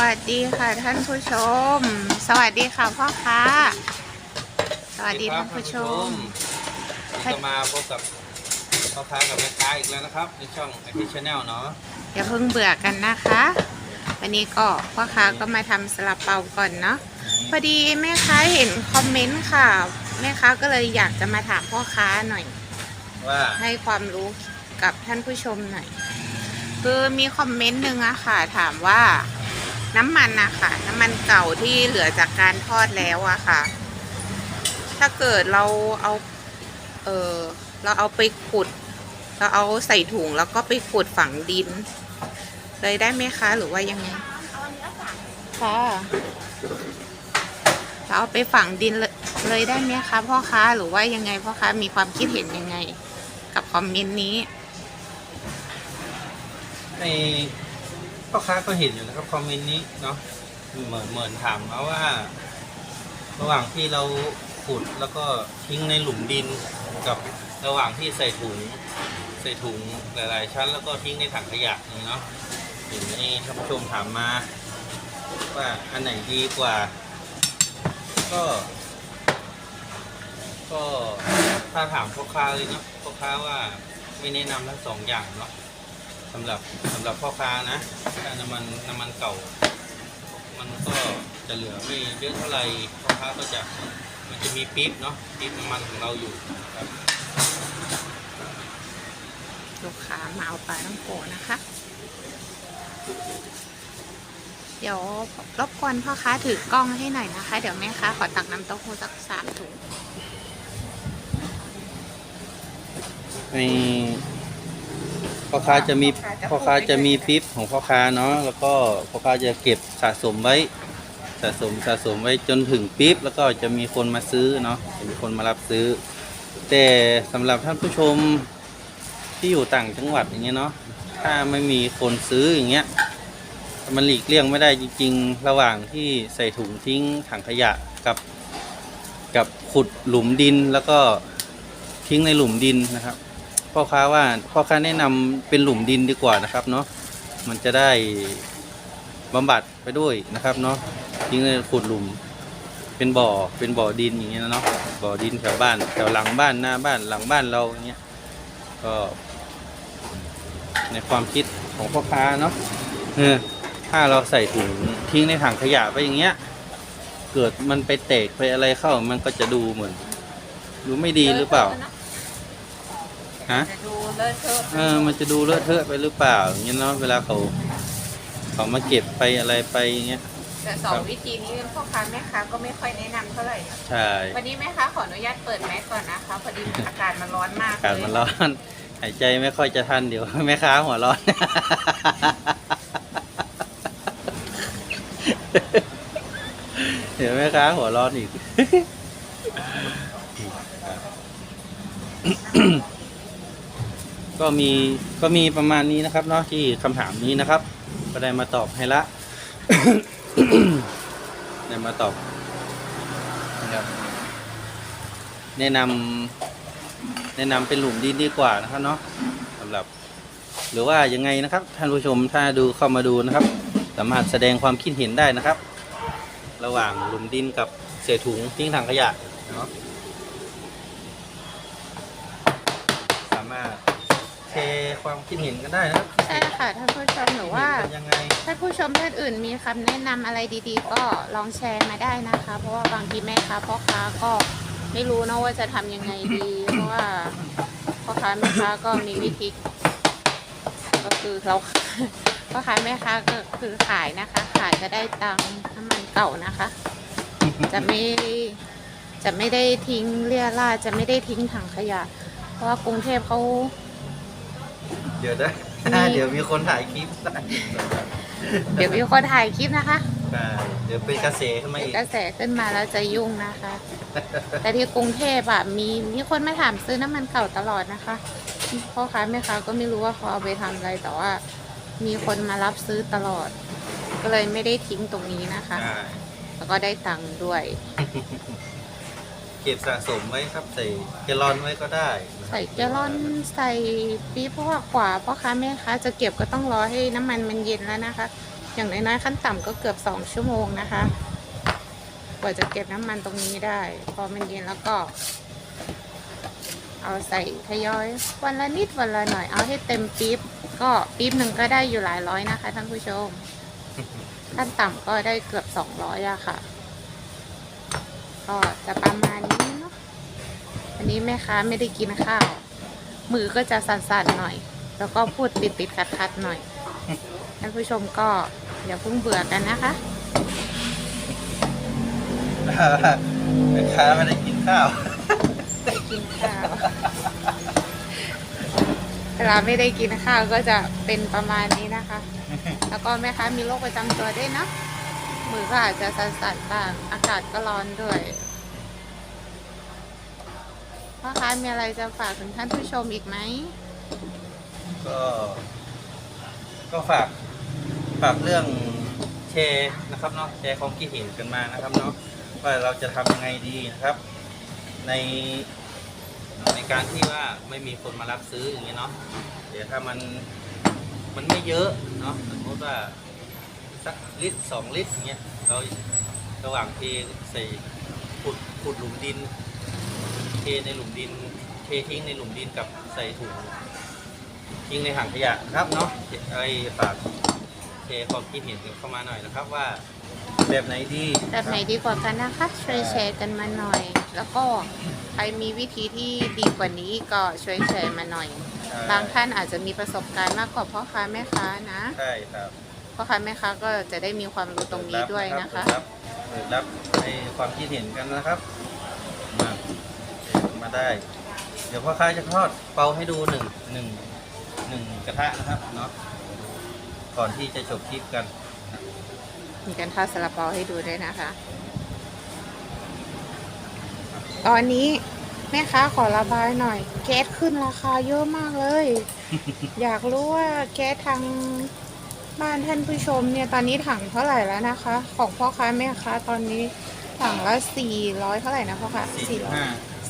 วัสดีค่ะท่านผู้ชม สวัสดีค่ะพ่อค้า สวัสดีท่านผู้ชมก็มาพบกับพ่อค้ากับแม่ค้าอีกแล้วนะครับ ในช่องไอทีชาแนลเนาะอย่าเพิ่งเบื่อกันนะคะ วันนี้ก็พ่อค้าก็มาทำสลับเปาก่อนเนาะพอดีแม่ค้าเห็นคอมเมนต์ค่ะ แม่ค้าก็เลยอยากจะมาถามพ่อค้าหน่อย ว่าให้ความรู้กับท่านผู้ชมหน่อยคือมีคอมเมนต์หนึ่งอะค่ะ ถามว่า น้ำมันอะค่ะ น้ำมันเก่าที่เหลือจากการทอดแล้วอะค่ะ ถ้าเกิดเราเอาเออเราเอาไปขุด เราเอาใส่ถุงแล้วก็ไปขุดฝังดิน เลยได้ไหมคะ หรือว่ายังไงค่ะเราเอาไปฝังดินเลยเลยได้ไหมคะพ่อค้าหรือว่ายังไงพ่อค้ามีความคิดเห็นยังไง กับคอมเมนต์นี้ใน พ่อค้าก็เห็นอยู่นะครับคอมเมนต์นี้เนาะเหมือนเหมือนถามมาว่า ระหว่างที่เราขุดแล้วก็ทิ้งในหลุมดินกับระหว่างที่ใส่ถุง ใส่ถุงหลาย ๆ ชั้น แล้วก็ทิ้งในถังขยะนี่เนาะเห็นในท่านผู้ชมถามมา ว่าอันไหนดีกว่า ก็ ก็ถ้าถามพ่อค้าเลยเนาะพ่อค้าว่าไม่แนะนำทั้งสองอย่างเนาะ สำหรับสำหรับพ่อค้านะถ้าน้ำมันน้ำมันเก่า มันก็จะเหลือไม่เยอะเท่าไหร่พ่อค้าก็จะมันจะมีปี๊บเนาะปี๊บน้ำมันของเราอยู่ครับลูกค้ามาเอาปลาต้องโกนะคะ เดี๋ยวรบกวนพ่อค้าถือกล้องให้หน่อยนะคะ เดี๋ยวแม่ค้าขอตักน้ำเต้าหู้สักสามถุงในพ่ อค้าจะมีพ่อค้าจะมีปี๊บของพ่อค้าเนาะแล้วก็พ่อค้าจะเก็บสะสมไว้สะสมสะสมไว้จนถึงปี๊บแล้วก็จะมีคนมาซื้อเนาะจะมีคนมารับซื้อ แต่สำหรับท่านผู้ชมที่อยู่ต่างจังหวัดอย่างเงี้ยเนาะถ้าไม่มีคนซื้ออย่างเงี้ยมันหลีกเลี่ยงไม่ได้จริง ๆ ระหว่างที่ใส่ถุงทิ้งถังขยะกับกับขุดหลุมดินแล้วก็ทิ้งในหลุมดินนะครับ พ่อค้าว่าพ่อค้าแนะนำเป็นหลุมดินดีกว่านะครับเนาะมันจะได้บำบัดไปด้วยนะครับเนาะทิ้งในขุดหลุมเป็นบ่อเป็นบ่อดินอย่างเงี้ยเนาะบ่อดินแถวบ้านแถวหลังบ้านหน้าบ้านหลังบ้านเราอย่างเงี้ยก็ในความคิดของพ่อค้าเนาะเออถ้าเราใส่ถุงทิ้งในถังขยะไปอย่างเงี้ย เกิดมันไปแตกไปอะไรเข้ามันก็จะดูเหมือนดูไม่ดีหรือเปล่า ฮะ จะดูเลอะเทอะเออ มันจะดูเลอะเทอะไปหรือเปล่าอย่างเงี้ยเนาะเวลาเขาเขามาเก็บไปอะไรไปอย่างเงี้ย แต่สองวิธีนี้พ่อค้าแม่ค้าก็ไม่ค่อยแนะนำเท่าไหร่ใช่วันนี้แม่ค้าขออนุญาตเปิดแมสก่อนนะคะพอดีอากาศมันร้อนมากอากาศมันร้อน หายใจไม่ค่อยจะทันเดี๋ยว แม่ค้าหัวร้อน เดี๋ยวแม่ค้าหัวร้อนอีก ก็มีก็มีประมาณนี้นะครับเนาะที่คำถามนี้นะครับ ก็ได้มาตอบให้ละ ได้มาตอบนะครับแนะนำแนะนำเป็นหลุมดินดีกว่านะครับเนาะสำหรับ หรือว่ายังไงนะครับ ท่านผู้ชมถ้าดูเข้ามาดูนะครับ สามารถแสดงความคิดเห็นได้นะครับ ระหว่างหลุมดินกับเศษถุงทิ้งถังขยะเนาะสามารถแชร์ความคิดเห็นกันได้นะครับใช่ค่ะท่านผู้ชมหรือว่าคิดเห็นกันยังไงท่านผู้ชมท่านอื่นมีคำแนะนำอะไรดีๆ ก็ลองแชร์มาได้นะคะ เพราะว่าบางทีแม่ค้าพ่อค้าก็ไม่รู้เนอะว่าจะทำยังไงดี เพราะว่าพ่อค้าแม่ค้าก็มีวิธี ก็คือเรา พ่อค้าแม่ค้าก็คือขายนะคะ ขายจะได้ตังค์น้ำมันเก่านะคะ จะไม่จะไม่ได้ทิ้งเลี่ยราดจะไม่ได้ทิ้งถังขยะ เพราะว่ากรุงเทพเขา เดี๋ยวได้มีเดี๋ยวมีคนถ่ายคลิปได้เดี๋ยวมีคนถ่ายคลิปนะคะได้เดี๋ยวเป็นกระแสขึ้นมาอีกกระแสขึ้นมาแล้วจะยุ่งนะคะ แต่ที่กรุงเทพอะมีมีคนมาถามซื้อน้ำมันเก่าตลอดนะคะพ่อค้าแม่ค้าก็ไม่รู้ว่าเขาเอาไปทำอะไรแต่ว่ามีคนมารับซื้อตลอด ก็เลยไม่ได้ทิ้งตรงนี้นะคะใช่แล้วก็ได้ตังค์ด้วย เก็บสะสมไว้ครับใส่แกลลอนไว้ก็ได้นะครับ ใส่แกลลอนใส่ปี๊บเพราะว่ากว่าพ่อค้าแม่ค้าจะเก็บก็ต้องรอให้น้ำมันมันเย็นแล้วนะคะ อย่างน้อยๆขั้นต่ำก็เกือบสองชั่วโมงนะคะ กว่าจะเก็บน้ำมันตรงนี้ได้ พอมันเย็นแล้วก็ เอาใส่ทยอย วันละนิดวันละหน่อยเอาให้เต็มปี๊บก็ปี๊บหนึ่งก็ได้อยู่หลายร้อยนะคะท่านผู้ชม ขั้นต่ำก็ได้เกือบสองร้อยอะค่ะ ก็จะประมาณนี้ อันนี้แม่ค้าไม่ได้กินข้าว มือก็จะสั่นๆหน่อย แล้วก็พูดติดๆคัดๆหน่อยท่านผู้ชมก็อย่าเพิ่งเบื่อกันนะคะแม่ค้าไม่ได้กินข้าวกินข้าวเวลาไม่ได้กินข้าวก็จะเป็นประมาณนี้นะคะ แล้วก็แม่ค้ามีโรคประจำตัวด้วยเนอะมือก็อาจจะสั่นๆบ้างอากาศก็ร้อนด้วย พ่อค้ามีอะไรจะฝากถึงท่านผู้ชมอีกไหม ก็ ก็ฝาก ฝากเรื่องแชร์นะครับเนาะ แชร์ความคิดเห็นกันมานะครับเนาะ ว่าเราจะทำยังไงดีนะครับ ใน ในการที่ว่าไม่มีคนมารับซื้ออย่างนี้เนาะ เดี๋ยวถ้ามัน มันไม่เยอะเนาะ สมมติว่าสักลิตรสองลิตรอย่างเงี้ย เราระหว่างเทใส่ขุดขุดหลุมดิน ในหลุมดิน เททิ้งในหลุมดินกับใส่ถุงทิ้งในถังขยะนะครับเนาะไอ้ฝากเทความคิดเห็นกันเข้ามาหน่อยนะครับว่าแบบไหนดีแบบไหนดีกว่ากันนะคะช่วยแชร์กันมาหน่อย แล้วก็ใครมีวิธีที่ดีกว่านี้ก็ช่วยแชร์มาหน่อยใช่บางท่านอาจจะมีประสบการณ์มากกว่าพ่อค้าแม่ค้านะใช่ครับพ่อค้าแม่ค้าก็จะได้มีความรู้ตรงนี้ด้วยนะคะเปิดรับเปิดรับให้ความคิดเห็นกันนะครับมา มาได้ เดี๋ยวพ่อค้าจะทอดเปาให้ดูหนึ่งหนึ่งหนึ่งกระทะนะครับเนาะก่อนที่จะจบคลิปกัน มีการทอดซาลาเปาให้ดูด้วยนะคะ ตอนนี้แม่ค้าขอระบายหน่อย แก๊สขึ้นราคาเยอะมากเลย อยากรู้ว่าแก๊สทางบ้านท่านผู้ชมเนี่ยตอนนี้ถังเท่าไหร่แล้วนะคะ ของพ่อค้าแม่ค้าตอนนี้ถังละสี่ร้อยเท่าไหร่นะพ่อค้า45สี่ร้อย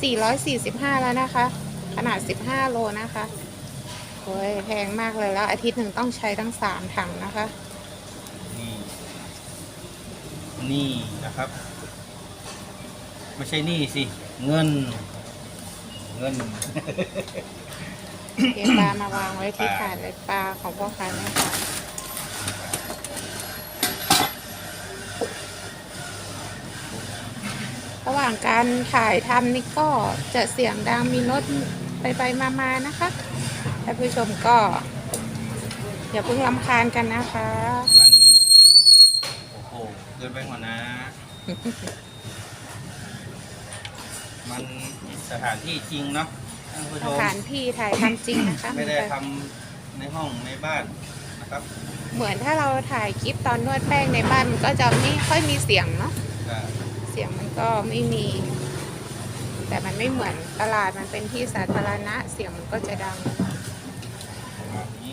สี่สิบห้าแล้วนะคะ ขนาดสิบห้าโลนะคะโอ้ยแพงมากเลยแล้ว อาทิตย์หนึ่งต้องใช้ทั้งสามถังนะคะ นี่ นี่นะครับ ไม่ใช่นี่สิ เงิน เงินเตรียมปลามาวางไว้ที่ถาดเลยปลาของพ่อค้าแม่ค้าระหว่างการถ่ายทำนี่ก็จะเสียงดังมีรถไปไปมามาๆนะคะท่านผู้ชมก็ อย่าเพิ่งรำคาญกันนะคะ มันโอ้โหเกินไปหัวนะ มันสถานที่จริงเนาะท่านผู้สชมถานที่ถ่ายทำจริงนะคะไม่ได้ทำในห้องในบ้านนะครับเหมือนถ้าเราถ่ายคลิปตอนนวดแป้งในบ้านมันก็จะไม่ค่อยมีเสียงเนาะ ก็เสียงมันก็ไม่มี แต่มันไม่เหมือนตลาดมันเป็นที่สาธารณะเสียงมันก็จะดังประมาณนี้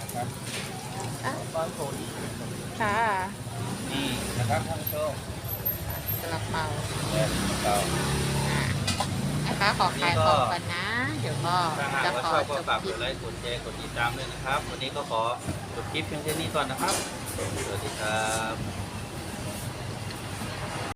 นะครับอะก้อนโถนค่ะนี่นะครับท่านผู้ชมสลับเปาเริ่มเราอะนะคะขอขายของก่อนนะ เดี๋ยวก็ถ้าหากจะว่าขอชอบก็จบฝากคกลิปดไลค์กดแชร์กดติดตามด้วยนะครับ วันนี้ก็ขอจบคลิปเพียงแค่นี้ก่อนนะครับ สวัสดีครับ